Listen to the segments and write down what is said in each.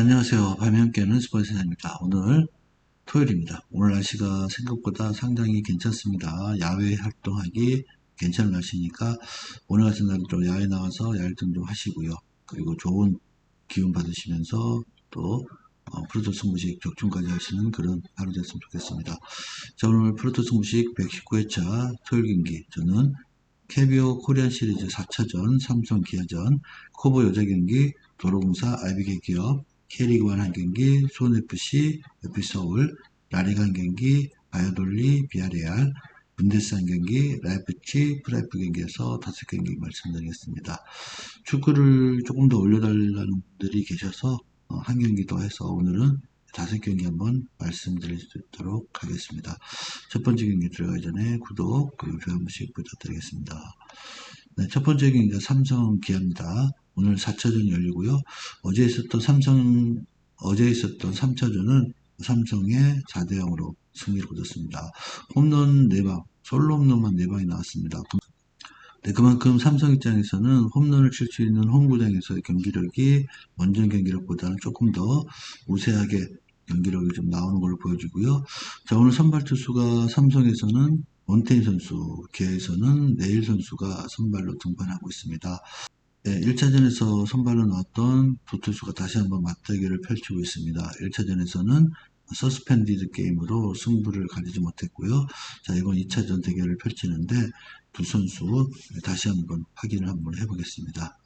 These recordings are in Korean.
안녕하세요. 밤에 함께하는 스포츠입니다. 오늘 토요일입니다. 오늘 날씨가 생각보다 상당히 괜찮습니다. 야외 활동하기 괜찮은 날씨니까 오늘 같은 날도 야외 나와서 야활동 좀 하시고요. 그리고 좋은 기운 받으시면서 또 어, 프로토스 무식 격중까지 하시는 그런 하루 됐으면 좋겠습니다. 자, 오늘 프로토스 무식 119회차 토요일 경기 저는 캐비오 코리안 시리즈 4차전 삼성 기아전 코보 여자 경기 도로공사 IBK 기업 K리그1 한 경기, 수원FC, FC서울, 라리가 한 경기, 바이오돌리, 비아레알, 분데스 한 경기, 라이프치, 프라이프 경기에서 다섯 경기 말씀드리겠습니다. 축구를 조금 더 올려달라는 분들이 계셔서 어, 한 경기 더 해서 오늘은 다섯 경기 한번 말씀드릴 수 있도록 하겠습니다. 첫 번째 경기 들어가기 전에 구독 그리고 좋아요 한 번씩 부탁드리겠습니다. 네, 첫 번째 경기가 삼성 기아입니다. 오늘 4차전이 열리고요. 어제 있었던 삼성, 어제 있었던 3차전은 삼성의 4대 0으로 승리를 거뒀습니다. 홈런 4방, 솔로 홈런만 4방이 나왔습니다. 네, 그만큼 삼성 입장에서는 홈런을 칠 수 있는 홈구장에서의 경기력이 원정 경기력보다는 조금 더 우세하게 경기력이 좀 나오는 걸로 보여지고요. 자, 오늘 선발 투수가 삼성에서는 원태인 선수, 기아에서는 내일 선수가 선발로 등판하고 있습니다. 네, 1차전에서 선발로 나왔던 두 투수가 다시 한번 맞대결을 펼치고 있습니다. 1차전에서는 서스펜디드 게임으로 승부를 가리지 못했고요. 자, 이번 2차전 대결을 펼치는데 두 선수 다시 한번 확인을 한번 해보겠습니다.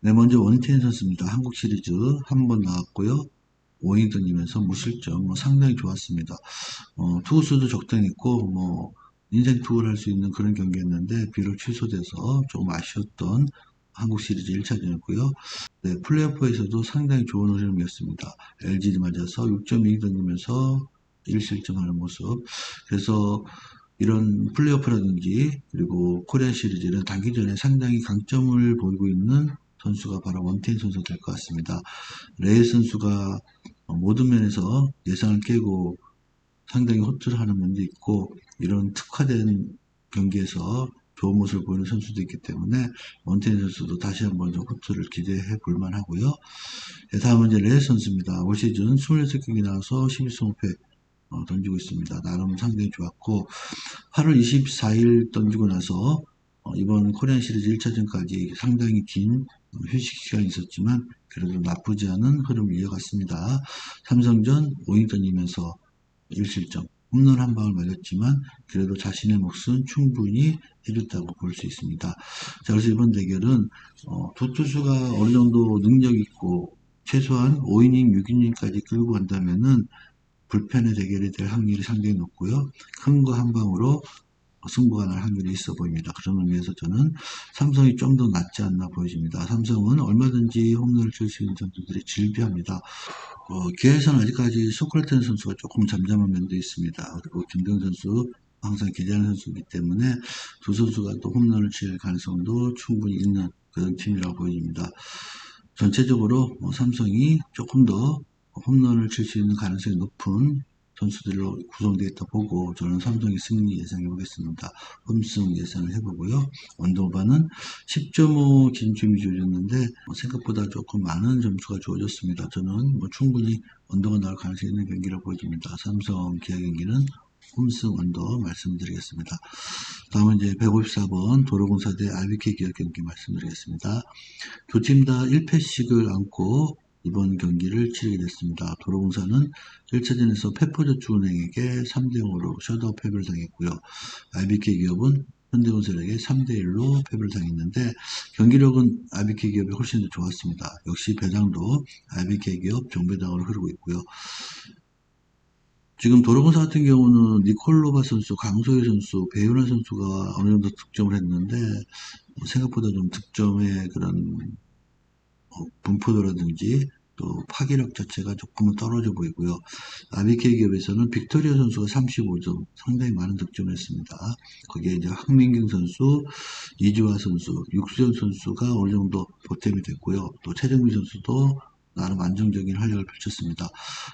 네, 먼저 원태인 선수입니다. 한국 시리즈 한 번 나왔고요. 5인등이면서 무실점, 뭐 상당히 좋았습니다. 어, 투수도 적당했고, 뭐, 인생 투어를 할 수 있는 그런 경기였는데 비록 취소돼서 조금 아쉬웠던 한국 시리즈 1차전이었고요. 네, 플레이오프에서도 상당히 좋은 흐름이었습니다. LG를 맞아서 6.2 던지면서 1실점하는 모습. 그래서 이런 플레이오프라든지 그리고 코리안 시리즈는 단기전에 상당히 강점을 보이고 있는 선수가 바로 원태인 선수 될것 같습니다. 레이 선수가 모든 면에서 예상을 깨고 상당히 호투를 하는 면도 있고 이런 특화된 경기에서 좋은 모습을 보이는 선수도 있기 때문에 원태인 선수도 다시 한번 좀 호투를 기대해 볼 만 하고요. 네, 다음은 이제 레 선수입니다. 올 시즌 26경기 나와서 11승 5패 어, 던지고 있습니다. 나름 상당히 좋았고 8월 24일 던지고 나서 어, 이번 코리안 시리즈 1차전까지 상당히 긴 휴식 시간이 있었지만 그래도 나쁘지 않은 흐름을 이어갔습니다. 삼성전 5인 던지면서 1실점 홈런 한 방을 맞았지만 그래도 자신의 몫은 충분히 해줬다고 볼 수 있습니다. 자, 그래서 이번 대결은 어, 두 투수가 어느 정도 능력 있고 최소한 5이닝, 6이닝까지 끌고 간다면은 불펜의 대결이 될 확률이 상당히 높고요. 큰 거 한 방으로 승부가 날 확률이 있어 보입니다. 그런 의미에서 저는 삼성이 좀 더 낫지 않나 보여집니다. 삼성은 얼마든지 홈런을 칠 수 있는 선수들이 질비합니다. 어, 기아에서는 아직까지 소크라테스 선수가 조금 잠잠한 면도 있습니다. 그리고 김경 선수 항상 기대하는 선수이기 때문에 두 선수가 또 홈런을 칠 가능성도 충분히 있는 그런 팀이라고 보여집니다. 전체적으로 뭐 삼성이 조금 더 홈런을 칠 수 있는 가능성이 높은 선수들로 구성되어 있다 보고 저는 삼성의 승리 예상해 보겠습니다. 홈승 예상을 해보고요. 원더바는 10.5 진점이 주어졌는데 뭐 생각보다 조금 많은 점수가 주어졌습니다. 저는 뭐 충분히 원더가 나올 가능성이 있는 경기라고 보여집니다. 삼성 기아 경기는 홈승 원더 말씀드리겠습니다. 다음은 이제 154번 도로공사 대 RBK 기업 경기 말씀드리겠습니다. 두 팀 다 1패씩을 안고 이번 경기를 치르게 됐습니다. 도로공사는 1차전에서 페퍼저축은행에게 3대0으로 셔터 패배를 당했고요. IBK 기업은 현대건설에게 3대1로 패배를 당했는데 경기력은 IBK 기업이 훨씬 더 좋았습니다. 역시 배당도 IBK 기업 정배당으로 흐르고 있고요. 지금 도로공사 같은 경우는 니콜로바 선수, 강소희 선수, 배윤아 선수가 어느 정도 득점을 했는데 생각보다 좀 득점의 그런 어, 분포도라든지 또 파괴력 자체가 조금은 떨어져 보이고요. 아비케 기업에서는 빅토리아 선수가 35점, 상당히 많은 득점을 했습니다. 거기에 이제 황민경 선수, 이주화 선수, 육수현 선수가 어느 정도 보탬이 됐고요. 또 최정민 선수도 나름 안정적인 활약을 펼쳤습니다.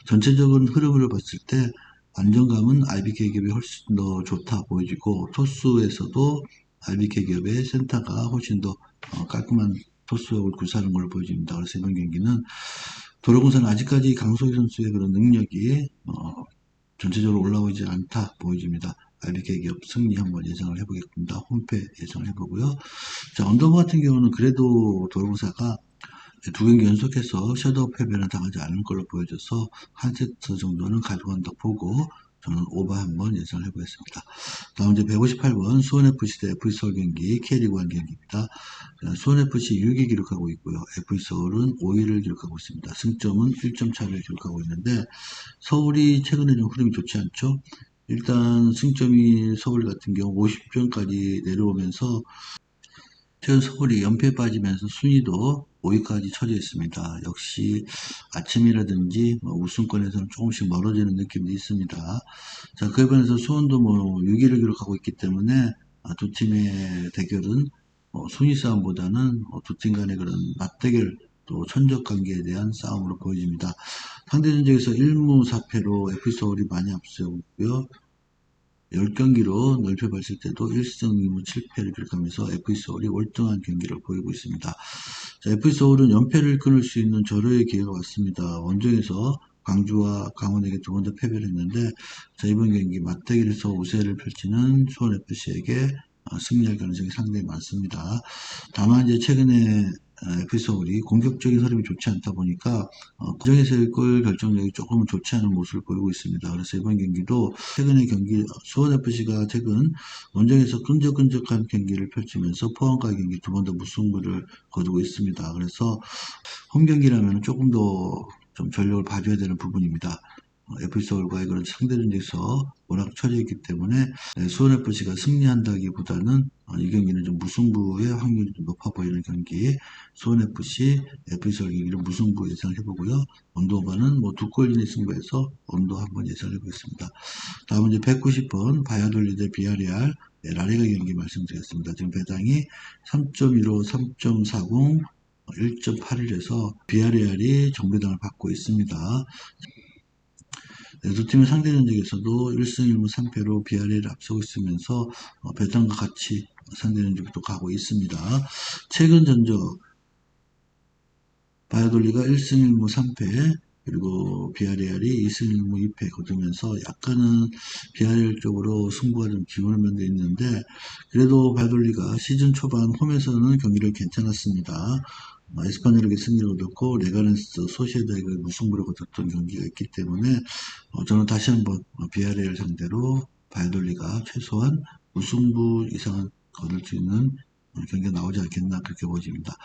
전체적인 흐름을 봤을 때 안정감은 IBK 기업이 훨씬 더 좋다 보여지고 토스에서도 IBK 기업의 센터가 훨씬 더 어, 깔끔한 토스역을 구사하는 걸 보여줍니다. 그래서 이번 경기는 도로공사는 아직까지 강소희 선수의 그런 능력이 어, 전체적으로 올라오지 않다 보여집니다. IBK 기업 승리 한번 예상을 해보겠습니다. 홈페 예상을 해보고요. 자, 언더버 같은 경우는 그래도 도로공사가 두 경기 연속해서 섀도우 패배는 당하지 않을 걸로 보여져서 한 세트 정도는 가져간다 보고 저는 오버 한번 예상을 해보겠습니다. 다음 이제 158번 수원FC 대 FC서울 경기 K리그 1 경기입니다. 수원FC 6위 기록하고 있고요. FC서울은 5위를 기록하고 있습니다. 승점은 1점 차를 기록하고 있는데 서울이 최근에 좀 흐름이 좋지 않죠? 일단 승점이 서울 같은 경우 50점까지 내려오면서 최근 서울이 연패에 빠지면서 순위도 5위까지 처져 있습니다. 역시 아침이라든지 뭐 우승권에서는 조금씩 멀어지는 느낌도 있습니다. 자, 그에 반해서 수원도 뭐 6위를 기록하고 있기 때문에 아, 두 팀의 대결은 어, 순위 싸움보다는 어, 두팀 간의 그런 맞대결 또 천적 관계에 대한 싸움으로 보여집니다. 상대 전적에서 1무 4패로 FC서울이 많이 앞서고 있고요. 10경기로 넓혀 봤을 때도 1승 2무 7패를 기록하면서 FC서울이 월등한 경기를 보이고 있습니다. 자, FC서울은 연패를 끊을 수 있는 절호의 기회가 왔습니다. 원정에서 광주와 강원에게 두 번 더 패배를 했는데 자, 이번 경기 맞대결에서 우세를 펼치는 수원FC에게 어, 승리할 가능성이 상당히 많습니다. 다만 이제 최근에 FC서울이 공격적인 흐름이 좋지 않다 보니까 어, 구정에서의 골 결정력이 조금은 좋지 않은 모습을 보이고 있습니다. 그래서 이번 경기도 최근의 경기 수원FC가 최근 원정에서 끈적끈적한 경기를 펼치면서 포항과 경기 두 번 더 무승부를 거두고 있습니다. 그래서 홈 경기라면 조금 더 좀 전력을 봐줘야 되는 부분입니다. FC서울과의 그런 상대전에서 워낙 처져 있기 때문에 수원FC가 승리한다기보다는 어, 이 경기는 좀 무승부의 확률이 좀 높아 보이는 경기 수원FC, FC서울 경기를 무승부 예상을 해보고요. 언더오바는 뭐 두 골 이내 승부에서 언더 한번 예상을 해보겠습니다. 다음은 이제 190번 바야돌리드 비아리알 라리가 경기 말씀드리겠습니다. 지금 배당이 3.15, 3.40, 1.81에서 비아리알이 정배당을 받고 있습니다. 네, 두 팀의 상대 전적에서도 1승 1무 3패로 비아리를 앞서고 있으면서 어, 배당과 같이 상대 전적도 가고 있습니다. 최근 전적 바이돌리가 1승 1무 3패 그리고 비아리알이 2승 1무 2패 거두면서 약간은 비아리알 쪽으로 승부가 좀 기울는 면도 있는데 그래도 바이돌리가 시즌 초반 홈에서는 경기를 괜찮았습니다. 뭐 에스파뇰에게 승리를 얻었고 레가렌스 소시에다에게 무승부를 거뒀던 경기가 있기 때문에 어, 저는 다시 한번 비아레를 상대로 바이돌리가 최소한 무승부 이상은 거둘 수 있는 경기가 나오지 않겠나 그렇게 보여집니다.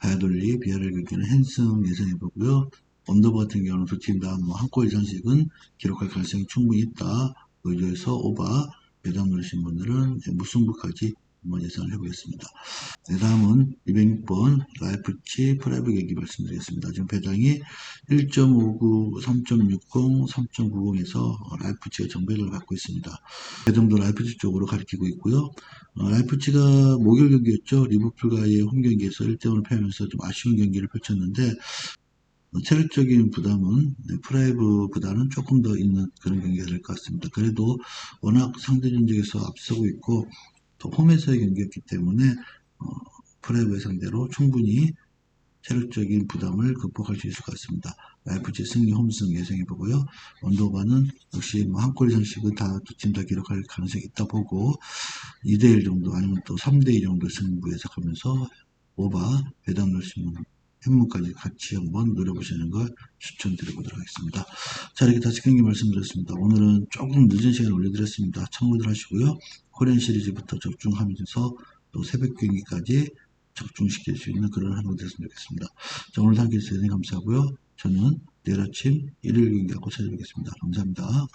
바이돌리 비아레 경기는 헨승 예상해 보고요. 언더버 같은 경우는 두 팀다뭐한골 이상씩은 기록할 가능성이 충분히 있다. 의도에서 오바 배당 누르신 분들은 무승부까지 한번 예상을 해보겠습니다. 네, 다음은 206번 라이프치 프라이브 경기 말씀드리겠습니다. 지금 배당이 1.59, 3.60, 3.90에서 라이프치가 정배를 갖고 있습니다. 배당도 라이프치 쪽으로 가리키고 있고요. 어, 라이프치가 목요일 경기였죠. 리버풀과의 홈 경기에서 1대1을 패하면서 좀 아쉬운 경기를 펼쳤는데 어, 체력적인 부담은 네, 프라이브보다는 조금 더 있는 그런 경기가 될 것 같습니다. 그래도 워낙 상대 전적에서 앞서고 있고 또 홈에서의 경기였기 때문에 어, 프레브의 상대로 충분히 체력적인 부담을 극복할 수 있을 것 같습니다. 라이프치 승리 홈승 예상해 보고요. 원도바는 역시 뭐 한골 이상씩은 다 두 팀 다 기록할 가능성이 있다 보고 2대1 정도 아니면 또 3대2 정도 승부 예상하면서 오바 배당 넣으시 면 현무까지 같이 한번 노려보시는 걸 추천드려보도록 하겠습니다. 자 이렇게 다섯 경기 말씀드렸습니다. 오늘은 조금 늦은 시간에 올려드렸습니다. 참고들 하시고요. 코리안 시리즈부터 적중하면서 또 새벽 경기까지 적중시킬 수 있는 그런 하루 됐으면 좋겠습니다. 자, 오늘 함께 해주셔서 감사하고요. 저는 내일 아침 일요일 경기하고 찾아뵙겠습니다. 감사합니다.